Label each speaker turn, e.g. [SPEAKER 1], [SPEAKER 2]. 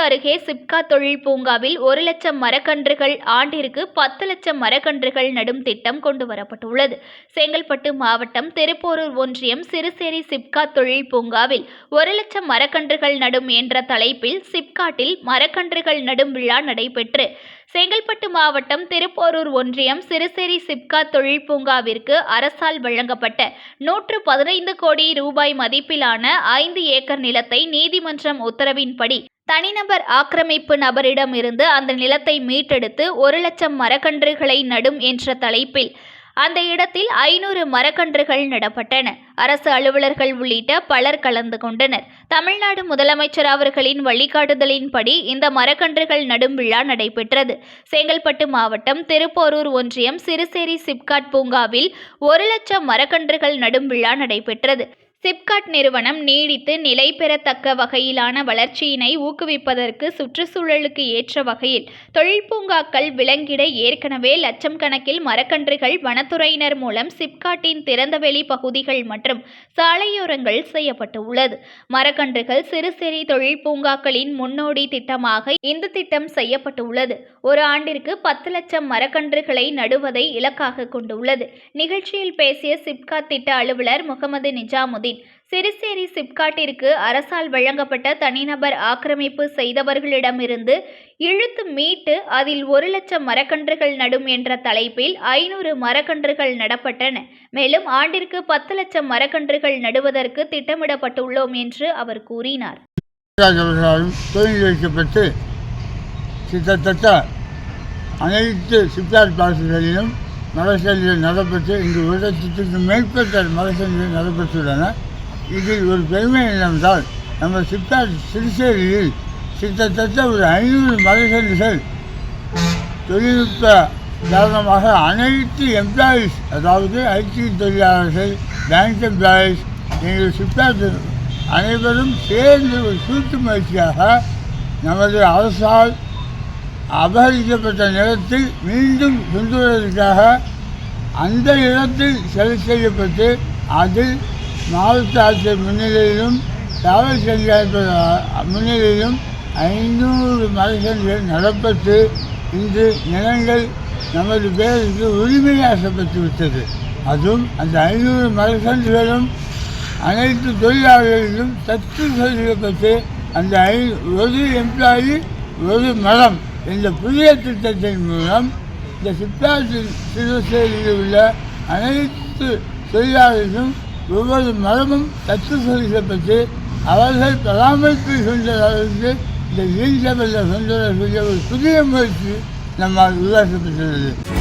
[SPEAKER 1] அருகே சிப்கா தொழில் பூங்காவில் ஒரு லட்சம் மரக்கன்றுகள் ஆண்டிற்கு பத்து லட்சம் மரக்கன்றுகள் நடும் திட்டம் கொண்டு வரப்பட்டுள்ளது. செங்கல்பட்டு மாவட்டம் திருப்போரூர் ஒன்றியம் சிறுசேரி சிப்கா தொழில் பூங்காவில் ஒரு லட்சம் மரக்கன்றுகள் நடும் என்ற தலைப்பில் சிப்காட்டில் மரக்கன்றுகள் நடும் விழா நடைபெற்று செங்கல்பட்டு மாவட்டம் திருப்போரூர் ஒன்றியம் சிறுசேரி சிப்கா தொழில் பூங்காவிற்கு அரசால் வழங்கப்பட்ட நூற்று பதினைந்து கோடி ரூபாய் மதிப்பிலான ஐந்து ஏக்கர் நிலத்தை நீதிமன்றம் உத்தரவின்படி தனிநபர் ஆக்கிரமிப்பு நபரிடம் இருந்து அந்த நிலத்தை மீட்டெடுத்து ஒரு லட்சம் மரக்கன்றுகளை நடும் என்ற தலைப்பில் அந்த இடத்தில் ஐநூறு மரக்கன்றுகள் நடப்பட்டன. அரசு அலுவலர்கள் உள்ளிட்ட பலர் கலந்து கொண்டனர். தமிழ்நாடு முதலமைச்சர் அவர்களின் வழிகாட்டுதலின்படி இந்த மரக்கன்றுகள் நடும் விழா நடைபெற்றது. செங்கல்பட்டு மாவட்டம் திருப்போரூர் ஒன்றியம் சிறுசேரி சிப்காட் பூங்காவில் ஒரு லட்சம் மரக்கன்றுகள் நடும் விழா நடைபெற்றது. சிப்காட் நிறுவனம் நீடித்து நிலை பெறத்தக்க வகையிலான வளர்ச்சியினை ஊக்குவிப்பதற்கு சுற்றுச்சூழலுக்கு ஏற்ற வகையில் தொழில் பூங்காக்கள் விளங்கிட ஏற்கனவே லட்சம் கணக்கில் மரக்கன்றுகள் வனத்துறையினர் மூலம் சிப்காட்டின் திறந்தவெளி பகுதிகள் மற்றும் சாலையோரங்கள் செய்யப்பட்டு உள்ளது மரக்கன்றுகள் சிறு சிறு தொழில் பூங்காக்களின் முன்னோடி திட்டமாக இந்த திட்டம் செய்யப்பட்டு உள்ளது ஒரு ஆண்டிற்கு பத்து லட்சம் மரக்கன்றுகளை நடுவதை இலக்காக கொண்டுள்ளது. நிகழ்ச்சியில் பேசிய சிப்காட் திட்ட அலுவலர் முகமது நிஜாமுதீன் சிறுசேரி சிப்காட்டிற்கு அரசால் வழங்கப்பட்ட தனிநபர் ஆக்கிரமிப்பு செய்தவர்களிடமிருந்து இழுத்து மீட்டு அதில் ஒரு லட்சம் மரக்கன்றுகள் நடும் என்ற தலைப்பில் ஐநூறு மரக்கன்றுகள் நடப்பட்டன. மேலும் ஆண்டிற்கு பத்து லட்சம் மரக்கன்றுகள் நடுவதற்கு திட்டமிடப்பட்டுள்ளோம் என்று அவர் கூறினார்.
[SPEAKER 2] அவர்களாலும் கிட்டத்தட்ட அனைத்து சிப்காட் பாசுகளிலும் மரசல்கள் நடைபெற்று இங்கு ஒரு லட்சத்துக்கு மேற்பட்ட மரசல்கள் நடைபெற்றுள்ளன. இதில் ஒரு பெருமை என்னவென்றால் நம்ம சிப்காட் சிறுசேரியில் கிட்டத்தட்ட ஒரு ஐநூறு மரசல்கள் தொழில்நுட்ப காரணமாக அனைத்து எம்ப்ளாயீஸ் அதாவது ஐடி தொழிலாளர்கள் பேங்க் எம்ப்ளாயீஸ் எங்கள் சிப்காட் அனைவரும் சேர்ந்து ஒரு கூட்டு முயற்சியாக நமது அரசால் அபகரிக்கப்பட்ட நிலத்தில் மீண்டும் கொண்டு வருவதற்காக அந்த இடத்தில் சரி செய்யப்பட்டு அதில் மாவட்ட ஆட்சியர் முன்னிலையிலும் காவல் சஞ்சாயத்து முன்னிலையிலும் ஐநூறு மரக்கன்றுகள் நடப்பட்டு இன்று நிலங்கள் நமது பேருக்கு உரிமையாக்கப்பட்டு விட்டது அதுவும் அந்த ஐநூறு மரக்கன்றுகளும் அனைத்து தொழிலாளர்களும் சத்து செய்யப்பட்டு அந்த ஐ ஒரு எம்ப்ளாயி ஒரு மரம் இந்த புதிய திட்டத்தின் மூலம் இந்த சிப்காட் சிறுசேரியில் உள்ள அனைத்து தொழிலாளர்களும் ஒவ்வொரு மரமும் சத்து செய்யப்பட்டு அவர்கள் பராமரிப்பு சென்றவர்களுக்கு இந்த வீழ்ச்சபல்ல சென்றவர்களுடைய ஒரு புதிய முயற்சி நம்மால் உருவாக்கப்பட்டுள்ளது.